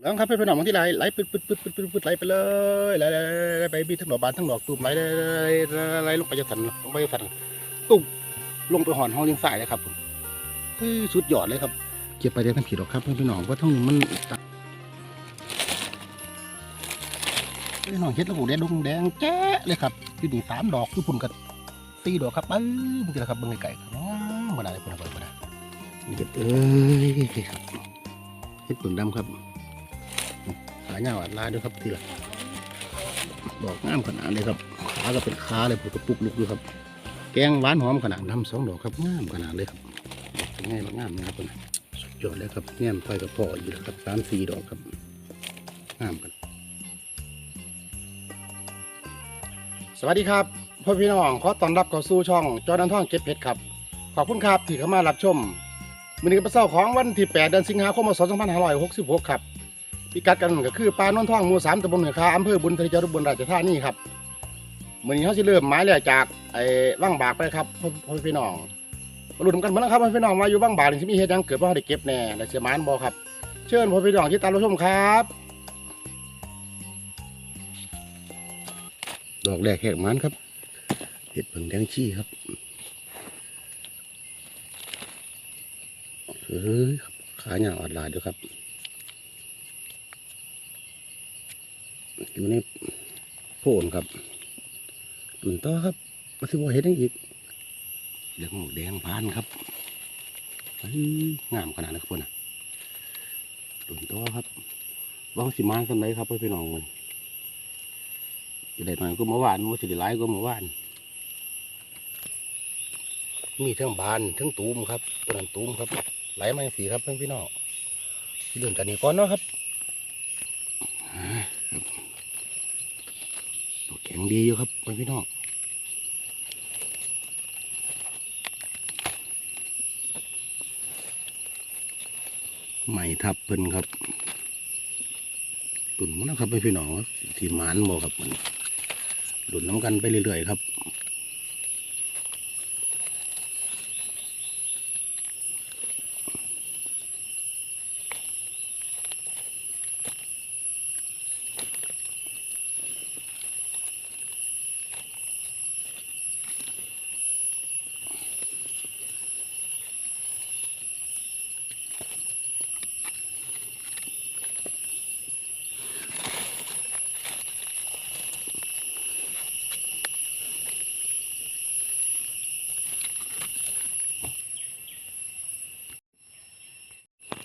แล้วครับเพื่อนๆน้องที่ไหลไหลปึ๊ดปึ๊ดปึ๊ดปึ๊ดปึ๊ดปึ๊ดไหลไปเลยไหลไหลไปบีทั้งดอกบานทั้งดอกตูมไหลไหลไหลไลไหลงไปจะสันลงไปจะสันตุกลงไปหอนห้องเลี้ยงสายเลยครับผมเฮ้ยสุดยอดเลยครับเก็บไปได้ทั้งผีหรอกครับเพื่อนๆน้องเพราะทั้งนี้มันตัดเพื่อนน้องเฮ็ดแล้วหูแดงดงแดงแจ๊ะเลยครับอยู่นี่สามดอกคือพุ่นกันตีดอกครับปึ๊บนี่แหละครับเบิ่งไกลๆครับอ๋อมาได้เลยพุ่นมาได้นี่เก็บเอ้ยครับเฮ็ดเปลืองดำครับ ขาเงาอัดลายด้วยครับทีละดอกงามขนาดเลยครับขาก็เป็นขาเลยปุกกระปุกลุกด้วยครับ แกงหวานหอมขนาดทำสองดอกครับงามขนาดเลยครับเป็นไงบ้างงามนะครับคนสุดยอดเลยครับแง่มไฟกับพออยู่แล้วครับสามสี่ดอกครับงามกันสวัสดีครับพ่อพี่น้องขอต้อนรับเข้าสู่ช่องจอนันท่องเก็บเห็ดครับ ขอบคุณครับที่เข้ามารับชมมือนี้เป็นเสาร์ของวันที่ 8 เดือนสิงหาคมพศ2566 ครับ พิกัดกันก็คือปลาโนนท่องหมู่สามตำบลเหนือคาอำเภอบุญทลีจังหวัดอุบลราชธานีครับมือนี้เขาสิเริ่มหมายแล้วจากไอ้ว่างบากไปครับพ่อพ่อพี่น้องมาลุ้นกันมาแล้วครับพ่อพี่น้องว่าอยู่ว่างบากนี่สิมีเฮ็ดยังเกิดบ่ได้เก็บแน่และสิหมานบ่ครับ เชิญพ่อพี่น้องที่ตามรับชมครับดอกแรกแหกมันครับ เห็ดเพิ่งแดงชี้ครับเฮ้ยขาหยาวอัดลายด้วยครับ อยู่ในโพนครับตุ่นต่อครับมาสิบเห็นยังอีกเรื่องหมูแดงพานครับงามขนาดนั้นครับพ่นน่ะตุ่นต่อครับบ้องสิมานกันไหนครับพ่อพี่น้องมันจะได้หน่อยก็เมื่อวานว่าสิได้หลายก็เมื่อวาน มีทั้งบานทั้งตูมครับตัวนั้นตูมครับไหลมาสีครับเพื่อนพี่น้องเรื่องกันนี้ก่อนเนาะครับ ตัวแข็งดีอยู่ครับไปพี่น้องไม่ทับเพิ่นครับตุ่นมันะครับเพื่อนพี่น้องที่หมานบ่ครับมันหลุนน้ำกันไปเรื่อยๆครับ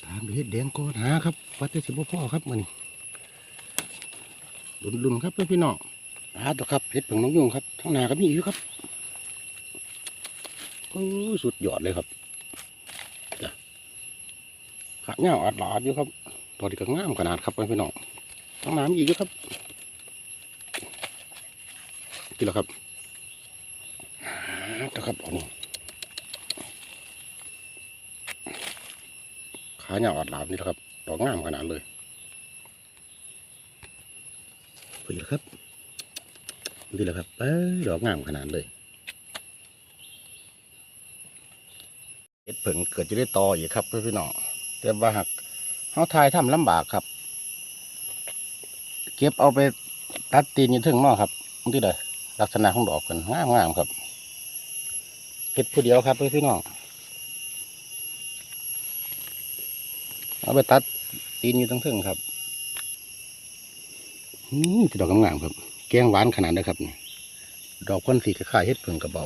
ตาม ด้วยเห็ดแดงโกนหาครับวัดได้สิบพ่อครับมันดุนดุนๆครับเพื่อนพี่น้องหาตัวครับเห็ดผงน้องยุงครับท้องนาก็มีอยู่ครับโอ้สุดยอดเลยครับจ้ะขาเงาอัดหลาดอยู่ครับตัวนี้ก็งามขนาดครับเพื่อนพี่น้องท้องนามีอีกอยู่ครับกี่แล้วครับตัวครับเอานี่ ขาเหยาวอัดหลามนี่แหละครับ ดอกงามขนาดเลยไปแล้วครับนี่แหละครับเอ้ดอกงามขนาดเลยเห็ดเผิงเกิดจะได้ต่ออีกครับเพื่อนพี่น้องแต่ว่าหากเขาทายทำลำบากครับ เก็บเอาไปตัดตีนอยี่ถึงเนอครับนี่เลยลักษณะของดอกกันงามงามครับเห็ดผู้เดียวครับเพื่อนพี่น้อง เอาไปตัดตีนอยู่ทั้งเทิงครับอืมดอกงามๆครับ แกงหวานขนาดนี้ครับดอกคนสีคล้ายเฮ็ดเพิ่งกระเบา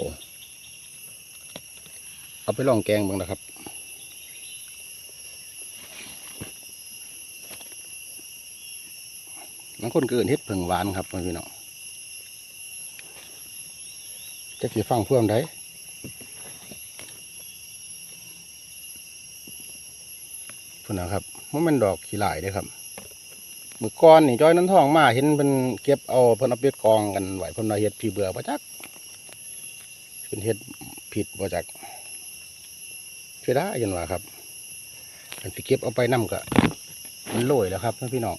เอาไปลองแกงบ้างนะครับบางคนเกินเฮ็ดเพิ่งหวานครับพี่น้องจะกี่ฟังเพื่อนได้ พุ่นนะครับมันเป็นดอกขี้หลายด้อครับมือก้อนนี่จ้อยนั้นทองมาเห็นเป็นเก็บเอาเพิ่นเอาไปกองกันไหวเพิ่นเอาเฮ็ดพี่เบื่อบ่จักเป็นเฮ็ดผิดบ่จักเสียดายยันว่าครับอันสิเก็บเอาไปนํก็มันโรยแล้วครับพี่น้อง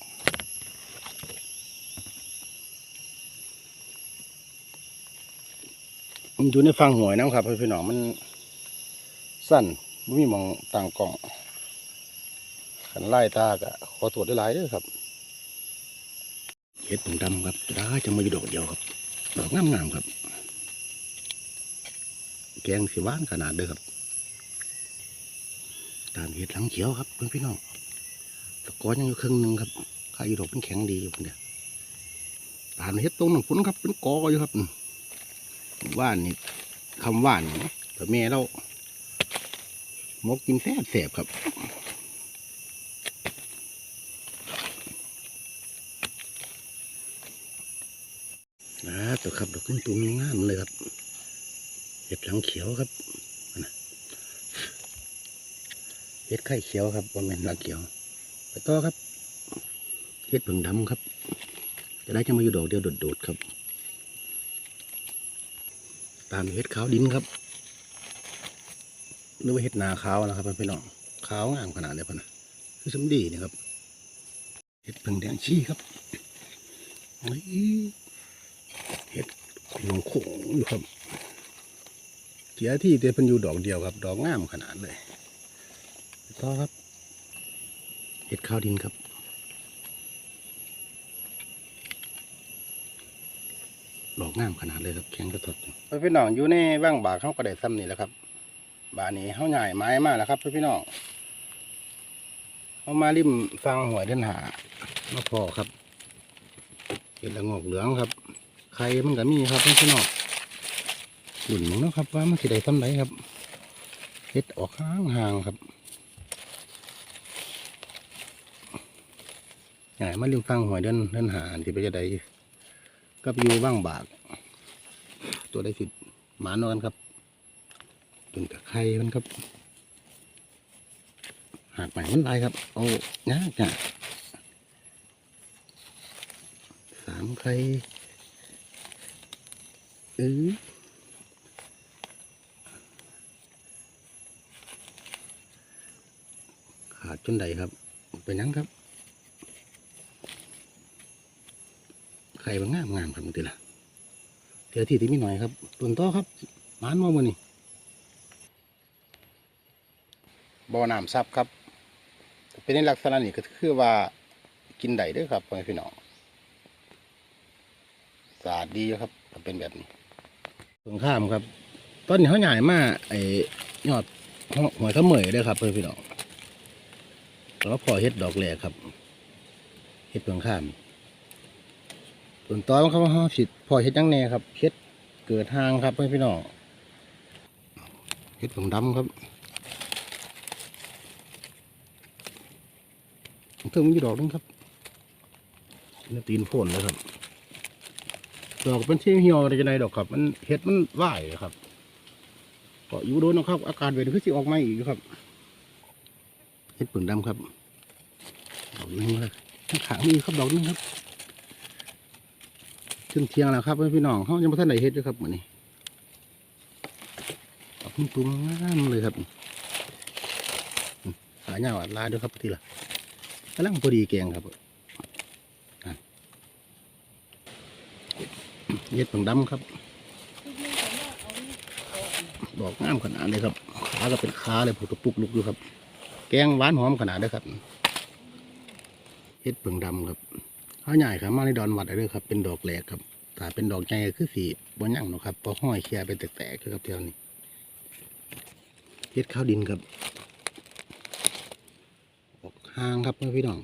มันอยู่ในฟังหวยนะครับพี่น้องมันสั้นไม่มีมองต่างกล่อง ขันไล่ตากะขอตรวจได้หลายเด้อครับเห็ดผงดำครับได้จะมาอยู่ดอกเดียวครับดอกงามๆครับ แกงสีหวานขนาดเด้อครับ ตามเห็ดหลังเขียวครับเพื่อนพี่น้องตะกอนยังอยู่ครึ่งหนึ่งครับข้าอยู่ดอกเป็นแข็งดีอยู่เนี่ยตามเห็ดตรงหนังฝนครับ เป็นกออยู่ครับว่านนี่คำว่านนี่แต่แม่เรามกกินแซ่บแสบๆครับ ตัวครับดอกตุ้มตุ้มงามเลยครับเห็ดหลังเขียวครับนะเห็ดไข่เขียวครับบนเป็นหลังเขียวไปต่อครับเห็ดผึ่งดำครับ จะได้จะมาอยู่ดอกเดียวโดดๆครับ ตามเห็ดขาวดินครับหรือว่าเห็ดนาขาวนะครับพี่น้องขาวงามขนาดนี้พะนะคือสมดีนะครับเห็ดผึ่งแดงชี้ครับนี่ ลงโขงอยู่ครับเกียที่เดพันอยู่ดอกเดียวครับ ดอกงามขนาดเลยต่อครับเห็ดข้าวดินครับดอกงามขนาดเลยครับแข็งกระทดพี่น้องอยู่ในว่างบากเขาก็ได้ซ้ำนี่แหละครับบานี้เขาใหญ่ไม้มากแล้วครับพี่น้องเขามาริมฟังหวยเดินหามาพอครับเห็ดละงอกเหลืองครับ ข่มันก็มีครับพี่น้องหุ่นนะครับ ว่ามันสิได้ทำไรครับเฮ็ดออกห่างห่างๆครับใหญ่มาลืมฟังหอยเดินเดินหานที่ไปจะได้ก็ไปอยู่บ้างบาก ตัวได้สิหมานอนครับตุนกับไข่มันครับ หากใหม่มันไรครับ เอายากจ้ะสามไข่ เออขาดจนใดครับเป็นหยังครับ ไข่บางงามงามครับมึงตีละเดี๋ยวที่ที่มีหน่อยครับตุนต่อครับมานมามือนี่บ่อน้ำซับครับ เป็นในลักษณะนี้ก็คือว่ากินได้ด้วยครับพี่น้องสะอาดดีครับเป็นแบบนี้ ตรงข้ามครับตอนนี้เขาใหญ่มากไอ้ยอดหอยขมเหมยเด้ครับเพื่อนพี่น้องแล้วพอเฮ็ดดอกแหลกครับเฮ็ดตรงข้ามส่วนต้อนมันเขาเขาสิพอเฮ็ดจังแน่ครับเฮ็ดเกิดทางครับเพื่อนพี่น้องเฮ็ดผงดำครับเพิ่งมีดอกนึงครับแล้วตีนพ่นเลยครับ ดอกเป็นที่เหี่ยวอะไรจะไดดอกครับ มันเห็ดมันไหวครับก็อยู่โดนนะครับ อากาศเวทคือสิออกมาอีกครับเห็ดปึ่งดำครับดอกนึงเลยข้างขามีครับดอกนึงครับขึ้นเทียงแล้วครับพี่น้องเขายังไม่ทันไหนเห็ดด้วยครับเหมือนนี้ดอกตุ้มๆงามเลยครับหายาวลายด้วยครับทีละกำลังพอดีแกงครับ เย็ดผงดำครับ ดอกงามขนาดเลยครับ ขาก็เป็นขาเลยผูกปุกลุกอยู่ครับ แกงหวานหอมขนาดเลยครับเย็ดเปิงดำครับข้าใหญ่ครับมาในดอนวัดเลยครับ เป็นดอกแหลกครับถ้าเป็นดอกใหญ่คือสีบนยั่งเนาะครับพอห้อยเคลียร์ไปแตกๆครับเท่านี้เย็ดข้าวดินครับออกห่างครับพี่น้อง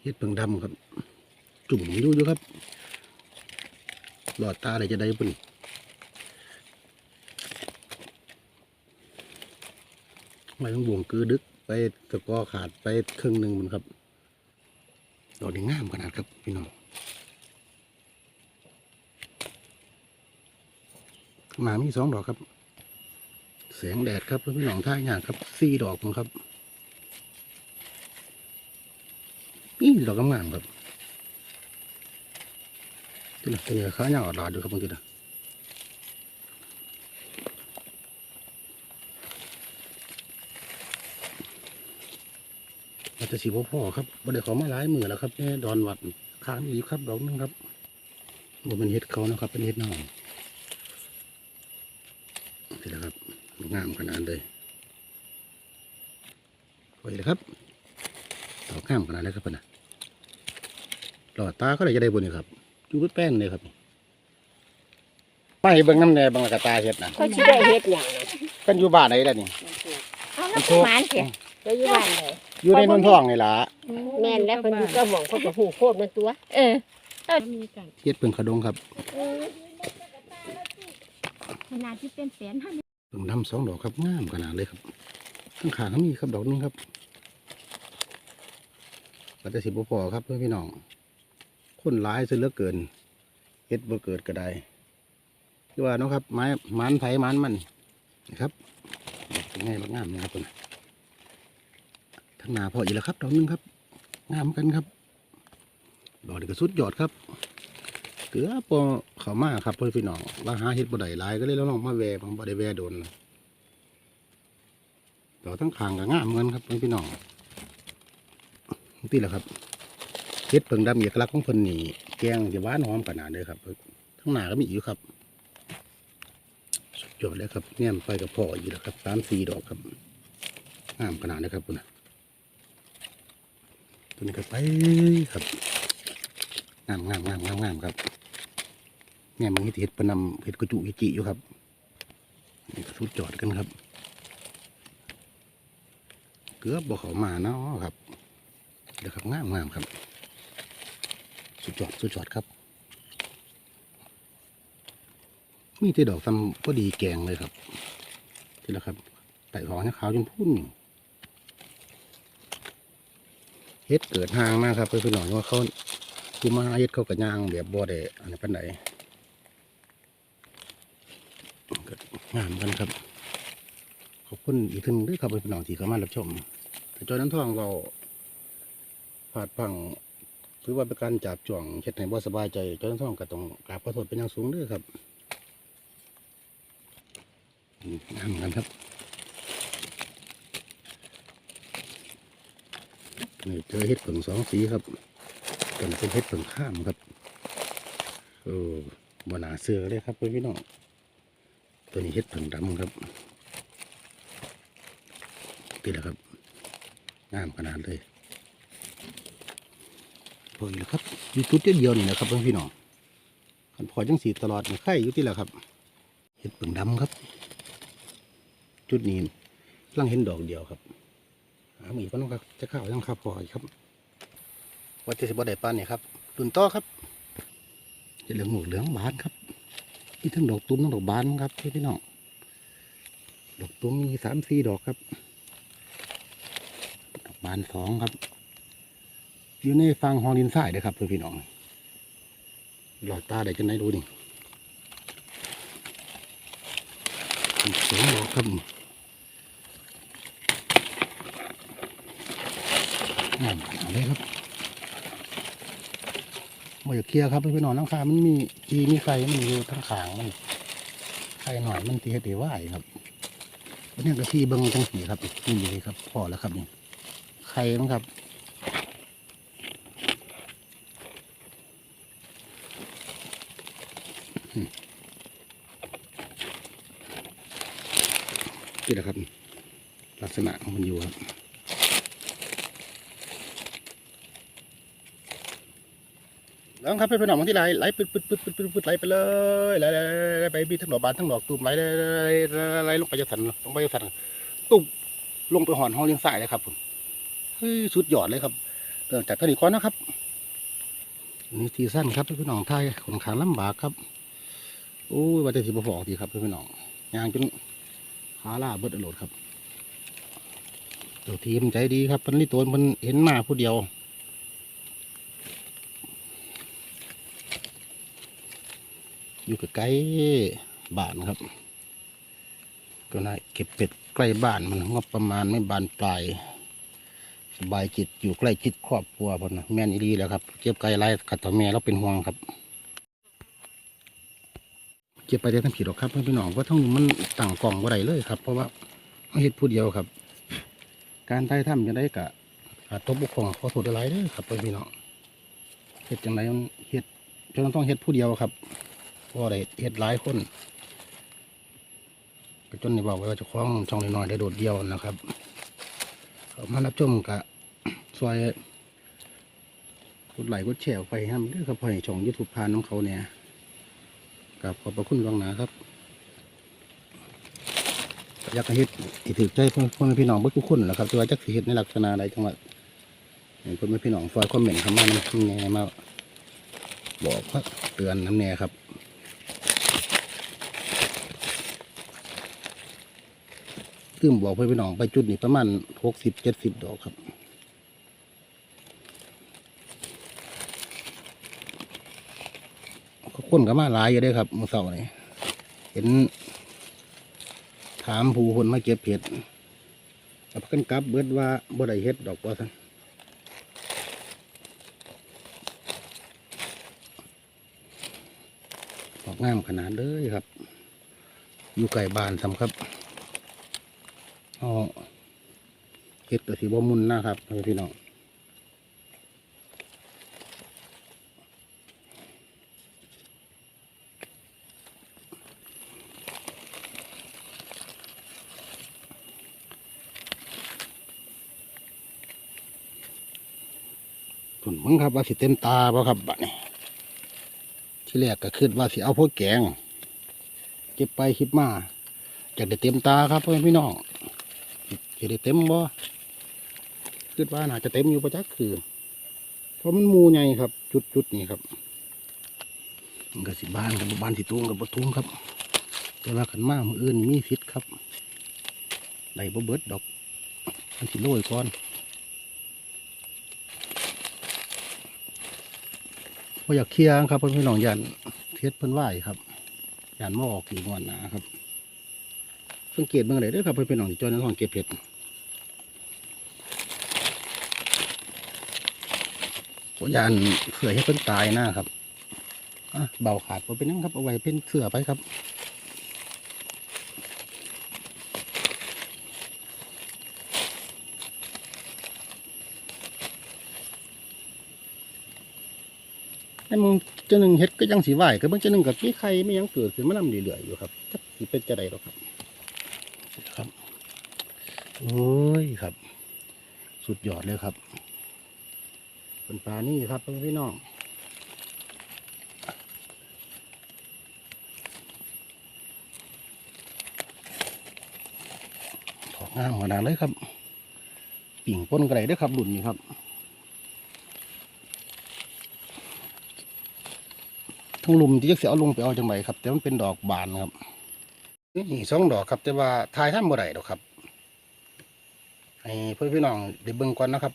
เฮ็ดเปิงดำครับ จุ่มอยู่อยู่ครับ หลอดตาอะไรจะได้ปุ่นไม่ต้องบ่วงกือดึกไปตะกอขาดไปครึ่งหนึ่งมันครับดอกนี้งามขนาดครับพี่น้องหมามีสองดอกครับ แสงแดดครับพี่น้องท่าอย่างครับสี่ดอกมันครับนี่ดอกงามครับ ตัวนี้ตัวนี้ขาหยาวลาดอยู่ครับบางทีนะอาจจะสีพ่อพ่อครับบ่ได้เขอมาหลายมือแล้วครับแม่ดอนวัดค้างอยู่ครับดอกนึงครับบ่เป็นเห็ดเขานะครับ เป็นเห็ดน้องนี่แหละครับงามขนาดเลยไปเลยครับดอกข้ามขนาดนี้ครับเพิ่นน่ะหลอดตาก็เลยจะได้บุญครับ จูบแป้นเลยครับไปเบิ่งน้ำแน่บางละกะตาเฮ็ดนะเขาสิได้เฮ็ดหยังนะเป็นอยู่บ้านไหนล่ะนี่เอาแล้วก็หมานเสียไปอยู่บ้านเลยอยู่ในนนทองนี่ล่ะแม่นแล้วเพิ่นอยู่ก็หม่องเขาก็ฮู้โคตรมันตัวเออเฮ็ดเพิ่งขะดงครับขนาดที่เป็นแสนห้าเพิ่งดำสองดอกครับงามขนาดเลยครับข้างขางก็มีครับดอกหนึงครับก็จะสิบ่พอครับเพื่อนพี่น้อง คนหลายซะเหลือเกินเฮ็ดบ่เกิดก็ได้คือว่าเนาะครับไม้มันไผหมันมันนะครับเป็นไงบักงามนะครับเพิ่นน่ะทั้งนาพออีกแล้วครับดอกนึงครับงามกันครับดอกนี้ก็สุดยอดครับเกือบบ่เข้ามาครับพ่อพี่น้องว่าหาเฮ็ดบ่ได้หลายก็เลยลองมาแวะผมบ่ได้แวโดนดอกทั้งข้างก็งามเหมือนครับพ่อพี่น้องนี่แหละครับ เฮ็ดเพิ่งดำเอกลักษณ์ของเพิ่นนี่แกงจะหวานหอมขนาดเลยครับทั้งหน้าก็มีอีกครับสุดยอดเลยครับเนี่ยไปกับพ่ออยู่แล้วครับสามสี่ดอกครับงามขนาดเลยครับคุณนะตัวนี้ก็ไปครับงามงามงามงามงามครับเนี่ยมันเห็ดเห็ดประนำเห็ดกระจุกกระจิอยู่ครับนี่ก็สุดจอดกันครับเกือบบอกเขามาเนาะครับเดี๋ยวครับงามงามครับ สุดจอดสุดจอดครับ มีแต่ดอกทำพอดีแกงเลยครับ ทีละครับไต่หอเนี่ยขาวจนพุ่นเฮ็ดเกิดห่างมากครับเพื่อนๆหน่อยว่าเขากูมาเฮ็ดเขากับย่างแบบบ่ได้อันนี้ปานใดก็งามกันครับ ขอบคุณอีกทีนึงด้วยครับเพี่น้องที่เข้ามารับชมแต่จอยน้ำทองเราผาดพัง ถือว่าเป็นการจับจ่วงเฮ็ดให้บ่สบายใจจน้ำทองก็ต้องกราบขอโทษเป็นอย่างสูงด้วยครับอืมงามกันครับนี่เจอเฮ็ดผงสองสีครับตันเป็นเพชรเพิ่งข้ามครับโอ้บนาเสือเลยครับเพื่อนพี่น้องตัวนี้เฮ็ดเพิ่งดำครับตีแล้วครับงามขนาดเลย พออีกแล้วครับมีจุดเดียวนี่นะครับเพื่อนพี่น้องขันพอจังสีตลอดไข่อยู่ที่แล้วครับเฮ็ดเพิ่งดำครับ จุดนี้กำลังเห็นดอกเดียวครับหาหมีก็ต้องกับจะเข้ายังครับพออีกครับวัดที่สิบได้ปานเนี่ยครับตุนต่อครับจะเหลืองหมูเหลืองบานครับมีทั้งดอกตุ้มทั้งดอกบานครับพี่พี่น้องดอกตุ้มมีสามสี่ดอกครับ ดอกบานสองครับ อยู่ในฟังฮอลินสายเลยครับเพี่พี่น้องหลอดตาได้จังไหนดูนี่อีกสองดอครับงามขนาเลยครับบ่อยากเคลียร์ครับเพี่น้องน้ำค้ามันมีทีมีไข่มันอยู่ทั้งขางมันไข่หน่อยมันตีตีว่ายครับอันนี้ก็ที่เบิ้งจังสีครับนี่เลยครับพอแล้วครับนี่ไข่มันครับ นี่แหละครับ ลักษณะของมันอยู่ครับแล้วครับเพื่อนๆน้องที่ไหลไหลปึ๊ดปึ๊ดปึ๊ดปึ๊ดปึ๊ดไหลไปเลยไหลไหลไหลไปมีทั้งดอกบานทั้งดอกตูมไหลไหลไหลไหลลงไปจะสันลงไปจะสันตุ่มลงไปหอนห้องเลี้ยงสายเลยครับผมเฮ้ยสุดยอดเลยครับเริ่มจากกระดิ่งก้อนนะครับนี่ทีสั้นครับเพื่อนๆน้องไทยของขางลำบากครับโอ้ยว่าแต่สิบฟอกดีครับเพื่อนๆน้องยางจน ขาล่าเบิดอรรถครับเดี๋ยวทีมใจดีครับมันนี่ตัวมันเห็นมาผู้เดียวอยู่ใกล้บ้านครับ ก็น่าเก็บเป็ดใกล้บ้านมันงบประมาณไม่บานปลาย สบายจิตอยู่ใกล้จิตครอบครัวพนนะแม่นอีดีแล้วครับเก็บไก่ไรขัดต่อแม่เราเป็นห่วงครับ ก็บไปได้ทั้งผีหรอกครับเพื่อนพี่น้องว่าทั้งมันต่างกล่องบ่ได้เลยครับ เพราะว่าไม่เห็ดผู้เดียวครับ การใต้ถ้ำจะได้กะขาดตบบุกของขอโทษอะไรเด้อครับเพื่อนพี่น้องเห็ดจังไรมันเห็ดจนต้องเห็ดผู้เดียวครับก็ได้เฮ็ดหลายคนก็จนนี่บอกว่าจะคล้องช่องน้อยๆได้โดดเดียวนะครับมารับชมกะซอยกดไลค์กดแชร์ไปครับเด้วยครับพ่อให้ช่องยูทูบพานน้ำเขาเนี่ย กับขอบพระคุณหลวงหนาครับ อยากให้เฮ็ดให้ถือใจพ่อแม่พี่น้องเบิดทุกคนแหละครับต่ว่าจักสิเฮ็ดในลักษณะใดจังหวัดให้พ่อแม่พี่น้องฟอยคอมเมนต์เข้ามาน้ำแน่มาบอกว่าเตือนน้ำแน่ครับซึ่งบอกพ่อพี่น้องไปจุดนี้ประมาณหกสิบเจ็ดสิบดอกครับ คนก็มาหลายอยู่ด้อครับมื่อเช้านี่เห็น ถามผู้คนมาเก็บเห็ดกับกันกลับเบิดว่าบ่ได้เฮ็ดดอกว่าซั่นดอกงามขนาดเลยครับ อยู่ไกลบ้านสำครับอ๋อเฮ็ดก็สิบ่มุนนะครับพี่น้อง มึงครับว่าสิเต็มตาบ่ครับบัดนี้ที่แรกก็คิดว่าสิเอาพวกแกง เก็บไปคลิปมาอยากได้เต็มตาครับเพื่อแม่พี่น้องจะได้เต็มบ่คิดว่าน่าจะเต็มอยู่ประจักคือเพราะมันมูใหญ่ครับ จุดจุดนี้ครับมันก็สิบ้านกับบ้านสิตุ้งกับบ่ตุ้งครับ แต่ว่าขันมามืออื่นมีฟิตครับไหลบ่เบิดดอกมันสิโรยก่อน พออยากเคลียร์ครับพ่อพี่น้องยันเทสเพิ่นไหวครับยันมาออกถึงวันนะครับสังเกตเบิ่อไหร่ด้วยครับเพื่อนๆน้องจอยนห้องเก็บเห็ดพอยานเผื่อให้เพิ่นตายหน้าครับอะเบาขาดบ่เป็นหยังครับเอาไว้เป็นเสือไปครับ ไอ้มึงเจ้าหนึ่งเฮ็ดก็ยังสีไหวก็เบิ่งเจ้าหนึ่งกับพี่ใครไม่ยังเกิดขึ้นมานำเรื่อยๆอยู่ครับจักสิเป็นจะไดหรอกครับครับโอ้ยครับ สุดยอดเลยครับเป็นปลานี่ครับเพื่อนพี่น้องถอกงามขนาดเลยครับปิ่งป้นกระไรด้วยครับหลุนนี่ครับ ทั้งลุมที่จะเสียเอาลงไปเอาจังไรครับ แต่มันเป็นดอกบานครับนี่สองดอกครับ แต่ว่าทายท่านบ่ได้ดอกครับให้เพื่อนพี่น้องเดี๋ยวเบิ่งก่อนนะครับ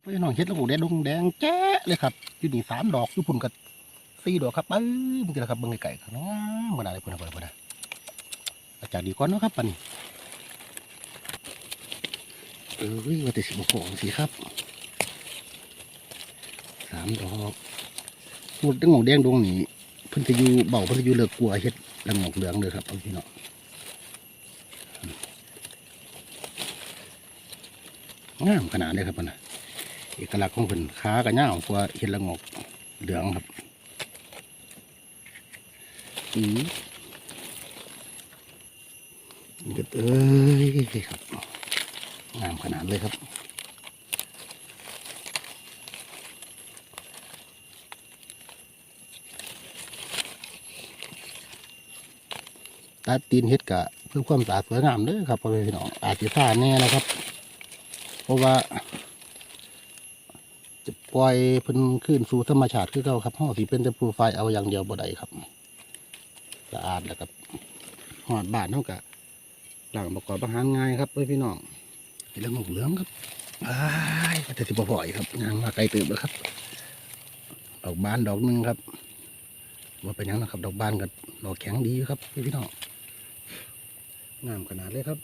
เพื่อนพี่น้องเห็ดระบุแดงดงแดงแจ๊ะเลยครับอยู่นี่สามดอกอยู่พุ่นกับสี่ดอกครับเอ้ยมันจะครับเบิ่งไก่ๆครับน้ำบ่ได้เพุ่นนะพุ่นนะอาจารย์ดีก่อนนะครับปันนี้เอ้ยว่าแต่สิบหกสิครับสามดอก พูดดังงแดงดงนี่เพิ่นจะอยู่เบาเพิ่นจะอยู่เลิกกลัวเฮ็ดดังงเหลืองเลยครับเอาพี่น้องงามขนาดเลยครับมันน่ะเอกลักษณ์ของเพิ่นขากับย่าวกว่าเห็ดละงกเหลืองครับอือนี่ก็เอ้ยครับงามขนาดเลยครับ ตัดตีนเฮ็ดกะเพื่อความสะอาดสวยงามเด้อครับพ่อแม่พี่น้องอาจจะท่าแน่นะครับ เพราะว่าจะปล่อยเพิ่นขึ้นสู่ธรรมชาติคือเก่าครับห้องสีเป็นแต่ปูไฟเอาอย่างเดียวบ่ได้ครับสะอาดแล้วครับหอดบานเท่ากับหลังประกอบอาหารง่ายครับเพื่อพี่น้องเห็นแล้วหมกเหลืองครับอ้ายแต่สิบ่ออีกครับงานมาไกลตื่นแล้วครับดอกบานดอกหนึ่งครับว่าเป็นยังนะครับ ดอกบานกับดอกแข็งดีครับพี่น้อง งามขนาดเลยครับ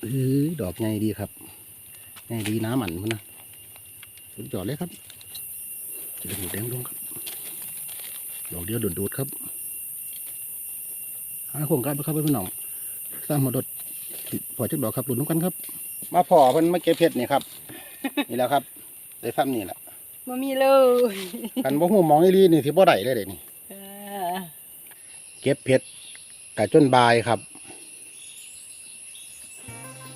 เออดอกไงดีครับไงดีน้ำมันมันนะสุดยอดเลยครับจะเป็นหมูแดงดงครับดอกเดียวโดดๆครับหาโครงการไปครับพี่น้องสร้างมาดดพอจักดอกครับหลุดน้ำกันครับ มาพอเพิ่นมาเก็บเพชรนี่ครับ นี่แหละครับได้ซ้ำนี่แหละบ่มีเลยกันบ่หูมองอีหลีนี่สิบ่ได้เลยเด้นี่ เก็บเพชรกะจนบายครับ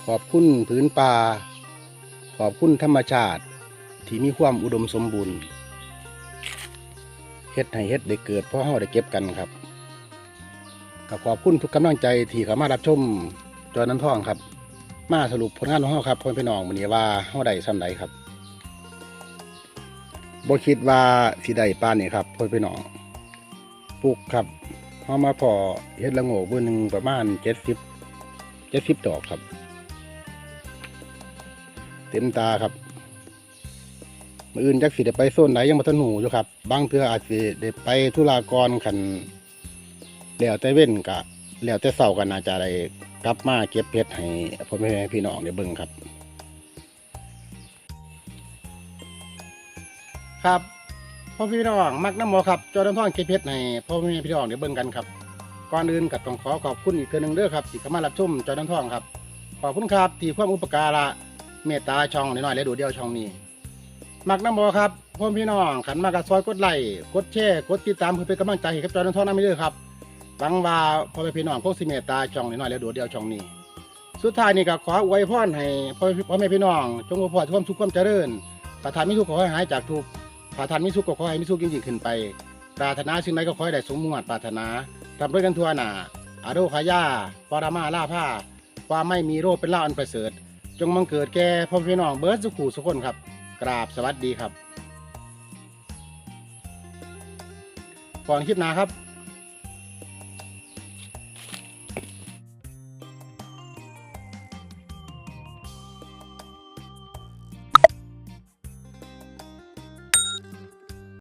ขอบคุณผืนป่า ขอบคุณธรรมชาติ ที่มีความอุดมสมบูรณ์เฮ็ดให้เฮ็ดได้เกิดเพราะเฮาได้เก็บกันครับก็ขอบคุณทุกกำลังใจที่เข้ามารับชมจอน้ำท่องครับ มาสรุปผลงานของเฮาครับพ่อพี่น้องมื้อนี้ว่าเฮาได้ส่ำใดครับบ่คิดว่าสิได้ปานนี้ครับพ่อพี่น้องปลูกครับ เฮามาพอเฮ็ดละโงกเบอร์หนึ่งประมาณ70 70ดสิบดอกครับ เต็มตาครับมืออื่นจักสิได้ไปโซนไหนยังบ่ทันหูอยู่ครับบางเทื่ออาจสิได้ไปธุรากรคันแล้วแต่เว้นกะแล้วแต่เศร้ากันอาจจะได้กลับมาเก็บเพชรให้พ่อแม่พี่น้องได้เบิ่งครับ ครับ พ่อพี่น้องมักน้ำหมอครับจอดำท่องเก็บเพชรให้พ่อแม่พี่น้องได้เบิ่งกันครับก่อนอื่นก็ต้องขอขอบคุณอีกเทือหนึงเด้อครับที่เข้ามารับชมจอดำท่องครับขอบคุณครับที่ความอุปการะเมตตาช่องน้อยๆและดูเดียวช่องนี้ มักน้ำบอครับพ่อพี่น้องขันมากระซอยกดไลค์กดแชร์กดติดตามเพื่อเป็นกำลังใจให้กับจอน้ำท่องน้ำไม่เด้อครับหวังว่าพ่อพี่น้องพวกสิเมตตาช่องน้อยๆและดูเดียวช่องนี้ สุดท้ายนี่ก็ขออวยพรให้พ่อพ่อแม่พี่น้อง จงอวยพรความสุขความเจริญประทานมิทุกข์ขอให้หายจากทุกข์ ประทานมิสุขก็ขอให้มิสุขยิ่งๆขึ้นไป ปรารถนาสิ่งใดก็ขอให้ได้สมมุ่งมั่นปรารถนาทำด้วยกันทั่วหน้าอาโรคายาปรามาล่าผ้าความไม่มีโรคเป็นล่าอันประเสริฐ จงมังเกิดแก่พ่อพี่น้องเบิร์ดสุขูสุขคนครับ กราบสวัสดีครับก่อนคลิปหนาครับ